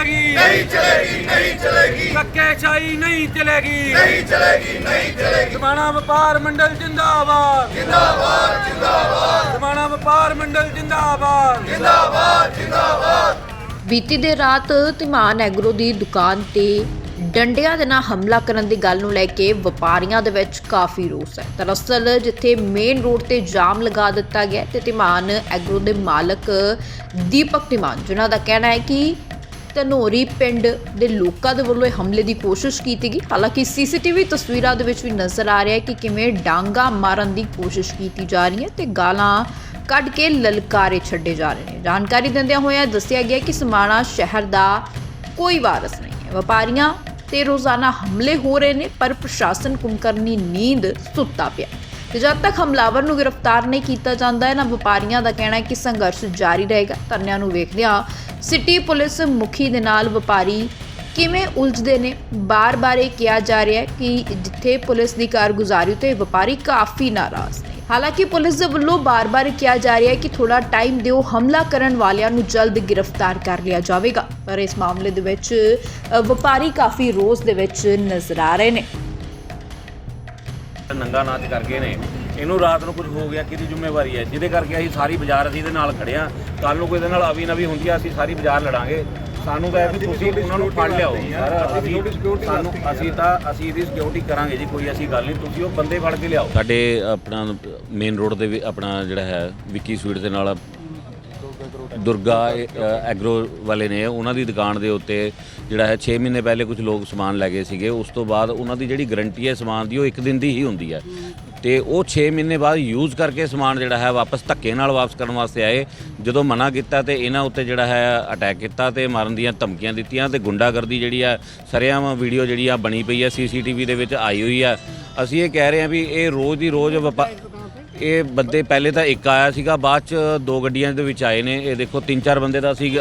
चलेगी नहीं चलेगी नहीं चलेगी धक्केशाही नहीं चलेगी नहीं चलेगी नहीं चलेगी समाना व्यापार मंडल जिंदाबाद जिंदाबाद जिंदाबाद समाना व्यापार मंडल जिंदाबाद जिंदाबाद जिंदाबाद ਬੀਤੀ ਦੇ ਰਾਤ ਧਿਮਾਨ ਐਗਰੋ ਦੀ ਦੁਕਾਨ ਤੇ ਡੰਡਿਆਂ ਦੇ ਨਾਲ ਹਮਲਾ ਕਰਨ ਦੀ ਗੱਲ ਨੂੰ ਲੈ ਕੇ ਵਪਾਰੀਆਂ ਦੇ ਵਿੱਚ ਕਾਫੀ ਰੋਸ ਹੈ ਦਰਅਸਲ ਜਿੱਥੇ ਮੇਨ ਰੋਡ ਤੇ ਜਾਮ ਲਗਾ ਦਿੱਤਾ ਗਿਆ ਤੇ ਧਿਮਾਨ ਐਗਰੋ ਦੇ ਮਾਲਕ ਦੀਪਕ ਧਿਮਾਨ ਜਿਨ੍ਹਾਂ ਦਾ ਕਹਿਣਾ ਹੈ ਕਿ ਧਨੋਰੀ ਪਿੰਡ ਦੇ ਲੋਕਾਂ ਦੇ ਵੱਲੋਂ ਇਹ ਹਮਲੇ ਦੀ ਕੋਸ਼ਿਸ਼ ਕੀਤੀ ਗਈ। ਹਾਲਾਂਕਿ ਸੀਸੀਟੀਵੀ ਤਸਵੀਰਾਂ ਦੇ ਵਿੱਚ ਵੀ ਨਜ਼ਰ ਆ ਰਿਹਾ ਹੈ ਕਿ ਕਿਵੇਂ ਡਾਂਗਾ ਮਾਰਨ ਦੀ ਕੋਸ਼ਿਸ਼ ਕੀਤੀ ਜਾ ਰਹੀ ਹੈ ਤੇ ਗਾਲਾਂ ਕੱਢ ਕੇ ਲਲਕਾਰੇ ਛੱਡੇ ਜਾ ਰਹੇ ਨੇ। ਜਾਣਕਾਰੀ ਦਿੰਦਿਆਂ ਹੋਇਆਂ ਦੱਸਿਆ ਗਿਆ ਕਿ ਸਮਾਣਾ ਸ਼ਹਿਰ ਦਾ ਕੋਈ ਵਾਰਸ ਨਹੀਂ ਹੈ। ਵਪਾਰੀਆਂ ਤੇ ਰੋਜ਼ਾਨਾ ਹਮਲੇ ਹੋ ਰਹੇ ਨੇ, ਪਰ ਪ੍ਰਸ਼ਾਸਨ ਕੁਮਕਰਨੀ ਨੀਂਦ ਸੁੱਤਾ ਪਿਆ। ਤੇ ਜਦ ਤੱਕ ਹਮਲਾਵਰ ਨੂੰ ਗ੍ਰਿਫਤਾਰ ਨਹੀਂ ਕੀਤਾ ਜਾਂਦਾ ਹੈ ਵਪਾਰੀਆਂ ਦਾ ਕਹਿਣਾ ਹੈ ਕਿ ਸੰਘਰਸ਼ ਜਾਰੀ ਰਹੇਗਾ। ਧਰਨਿਆਂ ਨੂੰ ਵੇਖਦਿਆਂ ਸਿਟੀ ਪੁਲਿਸ ਮੁਖੀ ਦੇ ਨਾਲ ਵਪਾਰੀ ਕਿਵੇਂ ਉਲਝਦੇ ਨੇ, ਬਾਰ-ਬਾਰ ਇਹ ਕਿਹਾ ਜਾ ਰਿਹਾ ਹੈ ਕਿ ਜਿੱਥੇ ਪੁਲਿਸ ਦੀ ਕਾਰਗੁਜ਼ਾਰੀ ਤੇ ਵਪਾਰੀ ਕਾਫੀ ਨਾਰਾਜ਼ ਨੇ। ਹਾਲਾਂਕਿ ਪੁਲਿਸ ਦੇ ਵੱਲੋਂ ਬਾਰ-ਬਾਰ ਕਿਹਾ ਜਾ ਰਿਹਾ ਹੈ ਕਿ ਥੋੜਾ ਟਾਈਮ ਦਿਓ, ਹਮਲਾ ਕਰਨ ਵਾਲਿਆਂ ਨੂੰ ਜਲਦ ਗ੍ਰਿਫਤਾਰ ਕਰ ਲਿਆ ਜਾਵੇਗਾ। ਪਰ ਇਸ ਮਾਮਲੇ ਦੇ ਵਿੱਚ ਵਪਾਰੀ ਕਾਫੀ ਰੋਸ ਦੇ ਵਿੱਚ ਨਜ਼ਰ ਆ ਰਹੇ ਨੇ। ਨੰਗਾ ਨਾਚ ਕਰ ਗਏ ਨੇ। ਇਹਨੂੰ ਰਾਤ ਨੂੰ ਕੁਝ ਹੋ ਗਿਆ ਕਿਹਦੀ ਜ਼ਿੰਮੇਵਾਰੀ ਹੈ? ਜਿਹਦੇ ਕਰਕੇ ਅਸੀਂ ਸਾਰੀ ਬਾਜ਼ਾਰ ਅਸੀਂ ਇਹਦੇ ਨਾਲ ਖੜੇ ਆ ਕੱਲ ਨੂੰ ਕੋਈ ਇਹਦੇ ਨਾਲ ਆਵੀ ਨਵੀ ਹੁੰਦੀ ਆ ਅਸੀਂ ਸਾਰੀ ਬਾਜ਼ਾਰ ਲੜਾਂਗੇ। ਸਾਨੂੰ ਤਾਂ ਇਹ ਵੀ ਤੁਸੀਂ ਉਹਨਾਂ ਨੂੰ ਫੜ ਲਿਆਓ। ਸਰ ਅਸੀਂ ਸਾਨੂੰ ਅਸੀਂ ਤਾਂ ਅਸੀਂ ਇਹਦੀ ਸਿਕਿਉਰਿਟੀ ਕਰਾਂਗੇ ਜੀ ਕੋਈ ਐਸੀ ਗੱਲ ਨਹੀਂ। ਤੁਸੀਂ ਉਹ ਬੰਦੇ ਫੜ ਕੇ ਲਿਆਓ। ਸਾਡੇ ਆਪਣਾ ਮੇਨ ਰੋਡ ਦੇ ਵੀ ਆਪਣਾ ਜਿਹੜਾ ਹੈ ਵਿੱਕੀ ਸਵੀਟ ਦੇ ਨਾਲ ਦੁਰਗਾ ਐਗਰੋ ਵਾਲੇ ਨੇ, ਉਹਨਾਂ ਦੀ ਦੁਕਾਨ ਦੇ ਉੱਤੇ ਜਿਹੜਾ ਹੈ 6 ਮਹੀਨੇ ਪਹਿਲੇ ਕੁਝ ਲੋਕ ਸਮਾਨ ਲੈ ਗਏ ਸੀਗੇ। ਉਸ ਤੋਂ ਬਾਅਦ ਉਹਨਾਂ ਦੀ ਜਿਹੜੀ ਗਰੰਟੀ ਹੈ, ਸਮਾਨ ਦੀ, ਉਹ ਇੱਕ ਦਿਨ ਦੀ ਹੀ ਹੁੰਦੀ ਹੈ। ਤੇ ਉਹ 6 ਮਹੀਨੇ ਬਾਅਦ ਯੂਜ਼ ਕਰਕੇ ਸਮਾਨ ਜਿਹੜਾ ਹੈ, ਵਾਪਸ ਧੱਕੇ ਨਾਲ ਵਾਪਸ ਕਰਨ ਵਾਸਤੇ ਆਏ। ਜਦੋਂ ਮਨਾ ਕੀਤਾ ਤੇ ਇਹਨਾਂ ਉੱਤੇ ਜਿਹੜਾ ਹੈ ਅਟੈਕ ਕੀਤਾ ਤੇ ਮਾਰਨ ਦੀਆਂ ਧਮਕੀਆਂ ਦਿੱਤੀਆਂ ਤੇ ਗੁੰਡਾਗਰਦੀ ਜਿਹੜੀ ਆ, ਸਰੇਆਮ ਵੀਡੀਓ ਜਿਹੜੀ ਆ, ਬਣੀ ਪਈ ਹੈ ਸੀਸੀਟੀਵੀ ਦੇ ਵਿੱਚ ਆਈ ਹੋਈ ਆ। ਅਸੀਂ ਇਹ ਕਹਿ ਰਹੇ ਹਾਂ ਵੀ ਇਹ ਰੋਜ਼ ਦੀ ਰੋਜ਼ ਵਪਾ ਇਹ ਬੰਦੇ ਪਹਿਲੇ ਤਾਂ ਇੱਕ ਆਇਆ ਸੀਗਾ, ਬਾਅਦ ਚ ਦੋ ਗੱਡੀਆਂ ਦੇ ਵਿੱਚ ਆਏ ਨੇ। ਇਹ ਦੇਖੋ, ਤਿੰਨ ਚਾਰ ਬੰਦੇ ਦਾ ਅਸੀਂ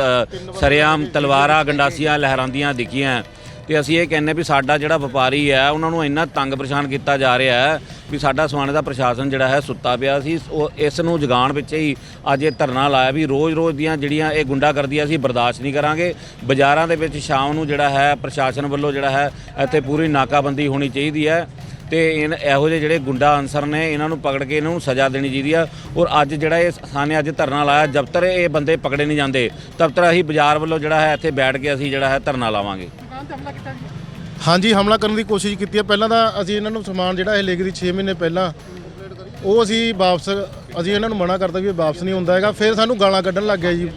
ਸਰਿਆਮ, ਤਲਵਾਰਾਂ, ਗੰਡਾਸੀਆਂ ਲਹਿਰਾਂਦੀਆਂ ਦਿਖੀਆਂ। ਤੇ ਅਸੀਂ ਇਹ ਕਹਿੰਨੇ ਵੀ ਸਾਡਾ ਜਿਹੜਾ ਵਪਾਰੀ ਹੈ, ਉਹਨਾਂ ਨੂੰ ਇੰਨਾ ਤੰਗ ਪਰੇਸ਼ਾਨ ਕੀਤਾ ਜਾ ਰਿਹਾ ਹੈ ਵੀ ਸਾਡਾ ਸਮਾਨੇ ਦਾ ਪ੍ਰਸ਼ਾਸਨ ਜਿਹੜਾ ਹੈ ਸੁੱਤਾ ਪਿਆ ਸੀ। ਉਹ ਇਸ ਨੂੰ ਜਗਾਉਣ ਵਿੱਚ ਹੀ ਅੱਜ ਇਹ ਧਰਨਾ ਲਾਇਆ ਵੀ ਰੋਜ਼-ਰੋਜ਼ ਦੀਆਂ ਜਿਹੜੀਆਂ ਇਹ ਗੁੰਡਾ ਕਰਦੀਆਂ ਅਸੀਂ ਬਰਦਾਸ਼ਤ ਨਹੀਂ ਕਰਾਂਗੇ। ਬਾਜ਼ਾਰਾਂ ਦੇ ਵਿੱਚ ਸ਼ਾਮ ਨੂੰ ਜਿਹੜਾ ਹੈ ਪ੍ਰਸ਼ਾਸਨ ਵੱਲੋਂ ਜਿਹੜਾ ਹੈ, ਇੱਥੇ ਪੂਰੀ ਨਾਕਾਬੰਦੀ ਹੋਣੀ ਚਾਹੀਦੀ ਹੈ। ਤੇ ਇਨ ਇਹੋ ਜਿਹੇ ਜਿਹੜੇ ਗੁੰਡਾ ਅਨਸਰ ਨੇ ਇਹਨਾਂ ਨੂੰ ਪਕੜ ਕੇ ਇਹਨਾਂ ਨੂੰ ਸਜ਼ਾ ਦੇਣੀ ਚਾਹੀਦੀ ਆ। ਔਰ ਅੱਜ ਜਿਹੜਾ ਇਹ ਸਾਨੇ ਅੱਜ ਧਰਨਾ ਲਾਇਆ ਜਦ ਤੱਕ ਇਹ ਬੰਦੇ ਪਕੜੇ ਨਹੀਂ ਜਾਂਦੇ ਤਦ ਤੱਕ ਅਸੀਂ ਬਾਜ਼ਾਰ ਵੱਲੋਂ ਜਿਹੜਾ ਹੈ ਇੱਥੇ ਬੈਠ ਕੇ ਅਸੀਂ ਜਿਹੜਾ ਹੈ ਧਰਨਾ ਲਾਵਾਂਗੇ। ਹਾਂਜੀ ਹਮਲਾ ਕਰਨ ਦੀ ਕੋਸ਼ਿਸ਼ ਕੀਤੀ ਹੈ ਪਹਿਲਾਂ ਤਾਂ ਅਸੀਂ ਇਹਨਾਂ ਨੂੰ ਸਮਾਨ ਜਿਹੜਾ ਇਹ ਲੈ ਗਏ ਸੀ 6 ਮਹੀਨੇ ਪਹਿਲਾਂ ਉਹ ਅਸੀਂ ਵਾਪਸ ਅਸੀਂ ਇਹਨਾਂ ਨੂੰ ਮਨਾ ਕਰਤਾ ਵੀ ਇਹ ਵਾਪਸ ਨਹੀਂ ਹੁੰਦਾ ਹੈਗਾ। ਫਿਰ ਸਾਨੂੰ ਗਾਲਾਂ ਕੱਢਣ ਲੱਗ ਗਿਆ ਜੀ।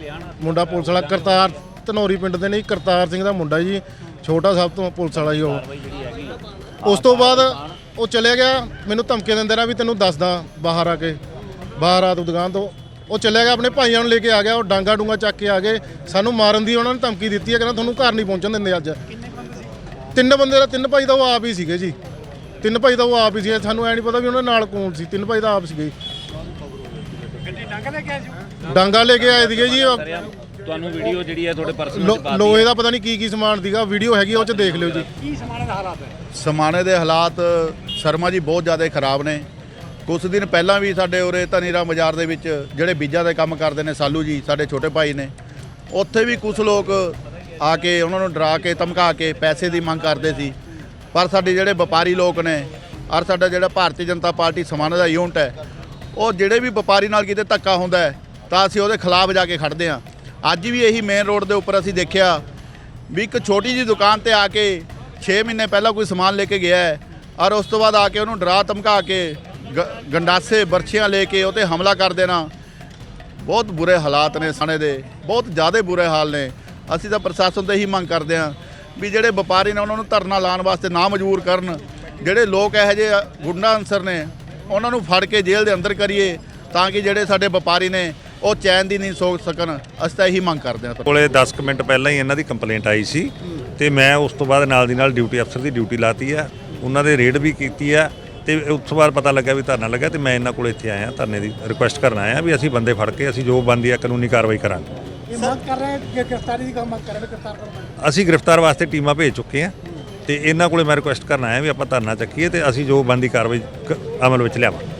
ਮੁੰਡਾ ਪੁਲਿਸ ਵਾਲਾ ਕਰਤਾਰ ਧਨੌਰੀ ਪਿੰਡ ਦੇ ਨੇ ਜੀ, ਕਰਤਾਰ ਸਿੰਘ ਦਾ ਮੁੰਡਾ ਜੀ। ਛੋਟਾ ਸਭ ਤੋਂ ਪੁਲਿਸ ਵਾਲਾ ਜੀ ਉਹ। ਉਸ ਤੋਂ ਬਾਅਦ ਉਹ ਚਲੇ ਗਿਆ। ਮੈਨੂੰ ਧਮਕੀਆਂ ਦਿੰਦੇ ਰਿਹਾ ਵੀ ਤੈਨੂੰ ਦੱਸਦਾ ਬਾਹਰ ਆ ਕੇ। ਬਾਹਰ ਆ ਤੂੰ ਦੁਕਾਨ ਤੋਂ। ਉਹ ਚਲੇ ਗਿਆ ਆਪਣੇ ਭਾਈਆਂ ਨੂੰ ਲੈ ਕੇ ਆ ਗਿਆ। ਉਹ ਡਾਂਗਾ ਡੂੰਗਾ ਚੱਕ ਕੇ ਆ ਗਏ। ਸਾਨੂੰ ਮਾਰਨ ਦੀ ਉਹਨਾਂ ਨੇ ਧਮਕੀ ਦਿੱਤੀ ਹੈ ਕਹਿੰਦਾ ਤੁਹਾਨੂੰ ਘਰ ਨਹੀਂ ਪਹੁੰਚਣ ਦਿੰਦੇ ਅੱਜ। ਤਿੰਨ ਬੰਦੇ ਦਾ ਤਿੰਨ ਭਾਈ ਦਾ ਉਹ ਆਪ ਹੀ ਸੀਗੇ ਜੀ। ਤਿੰਨ ਭਾਈ ਦਾ ਉਹ ਆਪ ਹੀ ਸੀ ਸਾਨੂੰ ਐ ਨਹੀਂ ਪਤਾ ਵੀ ਉਹਨਾਂ ਨਾਲ ਕੌਣ ਸੀ। ਤਿੰਨ ਭਾਈ ਦਾ ਆਪ ਸੀਗੇ। ਡਾਂਗਾ ਲੈ ਕੇ ਆਏ ਸੀਗੇ ਜੀ। ਉਹ ਤੁਹਾਨੂੰ ਵੀਡੀਓ ਜਿਹੜੀ ਹੈ ਤੁਹਾਡੇ ਪਰਸਨਲ ਲੋ- ਲੋਹੇ ਦਾ ਪਤਾ ਨਹੀਂ ਕੀ ਕੀ ਸਮਾਨ ਸੀਗਾ ਵੀਡੀਓ ਹੈਗੀ ਆ, ਉਹ ਚ ਦੇਖ ਲਿਓ ਜੀ। ਸਮਾਣੇ ਦੇ ਹਾਲਾਤ ਸ਼ਰਮਾ ਜੀ ਬਹੁਤ ਜ਼ਿਆਦਾ ਖਰਾਬ ਨੇ। ਕੁਝ ਦਿਨ ਪਹਿਲਾਂ ਵੀ ਸਾਡੇ ਉਰੇ ਧਨੀਰਾ ਬਾਜ਼ਾਰ ਦੇ ਵਿੱਚ ਜਿਹੜੇ ਬੀਜਾਂ ਦੇ ਕੰਮ ਕਰਦੇ ਨੇ ਸਾਲੂ ਜੀ ਸਾਡੇ ਛੋਟੇ ਭਾਈ ਨੇ ਉੱਥੇ ਵੀ ਕੁਝ ਲੋਕ ਆ ਕੇ ਉਹਨਾਂ ਨੂੰ ਡਰਾ ਕੇ ਧਮਕਾ ਕੇ ਪੈਸੇ ਦੀ ਮੰਗ ਕਰਦੇ ਸੀ। ਪਰ ਸਾਡੇ ਜਿਹੜੇ ਵਪਾਰੀ ਲੋਕ ਨੇ ਔਰ ਸਾਡਾ ਜਿਹੜਾ ਭਾਰਤੀ ਜਨਤਾ ਪਾਰਟੀ ਸਮਾਣੇ ਦਾ ਯੂਨਿਟ ਹੈ ਉਹ ਜਿਹੜੇ ਵੀ ਵਪਾਰੀ ਨਾਲ ਕਿਤੇ ਧੱਕਾ ਹੁੰਦਾ ਹੈ ਤਾਂ ਅਸੀਂ ਉਹਦੇ ਖਿਲਾਫ ਜਾ ਕੇ ਖੜਦੇ ਹਾਂ। ਅੱਜ ਵੀ ਇਹੀ ਮੇਨ ਰੋਡ ਦੇ ਉੱਪਰ ਅਸੀਂ ਦੇਖਿਆ ਵੀ ਇੱਕ ਛੋਟੀ ਜੀ ਦੁਕਾਨ ਤੇ ਆ ਕੇ 6 ਮਹੀਨੇ ਪਹਿਲਾਂ ਕੋਈ ਸਮਾਨ ਲੈ ਕੇ ਗਿਆ ਹੈ ਔਰ ਉਸ ਤੋਂ ਬਾਅਦ ਆ ਕੇ ਉਹਨੂੰ ਡਰਾ ਧਮਕਾ ਕੇ ਗ- ਗੰਡਾਸੇ, ਬਰਛੀਆਂ ਲੈ ਕੇ ਉਹ ਤੇ ਹਮਲਾ ਕਰ ਦੇਣਾ। ਬਹੁਤ ਬੁਰੇ ਹਾਲਾਤ ਨੇ ਸਣੇ ਦੇ, ਬਹੁਤ ਜ਼ਿਆਦਾ ਬੁਰੇ ਹਾਲ ਨੇ। ਅਸੀਂ ਤਾਂ ਪ੍ਰਸ਼ਾਸਨ ਤੋਂ ਹੀ ਮੰਗ ਕਰਦੇ ਹਾਂ ਵੀ ਜਿਹੜੇ ਵਪਾਰੀ ਨੇ ਉਹਨਾਂ ਨੂੰ ਧਰਨਾ ਲਾਉਣ ਵਾਸਤੇ ਨਾ ਮਜਬੂਰ ਕਰਨ, ਜਿਹੜੇ ਲੋਕ ਇਹੋ ਜਿਹੇ ਗੁੰਡਾ ਅਨਸਰ ਨੇ, ਉਹਨਾਂ ਨੂੰ ਫੜ ਕੇ ਜੇਲ੍ਹ ਦੇ ਅੰਦਰ ਕਰੀਏ ਤਾਂ ਕਿ ਜਿਹੜੇ ਸਾਡੇ ਵਪਾਰੀ ਨੇ ਉਹ ਚੈਨ ਦੀ ਨਹੀਂ ਸੋਚ ਸਕਣ ਅਸੀਂ ਤਾਂ ਇਹੀ ਮੰਗ ਕਰਦੇ ਹਾਂ। ਕੋਲੇ 10 ਕੁ ਮਿੰਟ ਪਹਿਲਾਂ ਹੀ ਇਹਨਾਂ ਦੀ ਕੰਪਲੇਂਟ ਆਈ ਸੀ ਤੇ ਮੈਂ ਉਸ ਤੋਂ ਬਾਅਦ ਨਾਲ ਦੀ ਨਾਲ ਡਿਊਟੀ ਅਫਸਰ ਦੀ ਡਿਊਟੀ ਲਾਤੀ ਆ। ਉਹਨਾਂ ਦੇ ਰੇਡ ਵੀ ਕੀਤੀ ਆ ਤੇ ਉਸ ਤੋਂ ਬਾਅਦ ਪਤਾ ਲੱਗਾ ਵੀ ਧਰਨਾ ਲੱਗਾ ਤੇ ਮੈਂ ਇਹਨਾਂ ਕੋਲ ਇੱਥੇ ਆਇਆ ਧਰਨੇ ਦੀ ਰਿਕੁਐਸਟ ਕਰਨ ਆਇਆ ਵੀ ਅਸੀਂ ਬੰਦੇ ਫੜ ਕੇ ਅਸੀਂ ਜੋ ਬਣਦੀ ਆ ਕਾਨੂੰਨੀ ਕਾਰਵਾਈ ਕਰਾਂਗੇ। ਇਹ ਮੰਗ ਕਰ ਰਹੇ ਕਿ ਗ੍ਰਿਫਤਾਰੀ ਦੀ ਗੱਲ ਮੰਗ ਕਰ ਰਹੇ ਨੇ ਗ੍ਰਿਫਤਾਰ ਕਰੋ ਅਸੀਂ ਗ੍ਰਿਫਤਾਰ ਵਾਸਤੇ ਟੀਮਾਂ ਭੇਜ ਚੁੱਕੇ ਆ ਤੇ ਇਹਨਾਂ ਕੋਲੇ ਮੈਂ ਰਿਕੁਐਸਟ ਕਰਨ ਆਇਆ ਵੀ ਆਪਾਂ ਧਰਨਾ ਚੱਕੀਏ ਤੇ ਅਸੀਂ ਜੋ ਬਣਦੀ ਕਾਰਵਾਈ ਅਮਲ ਵਿੱਚ ਲਿਆਵਾਂਗੇ।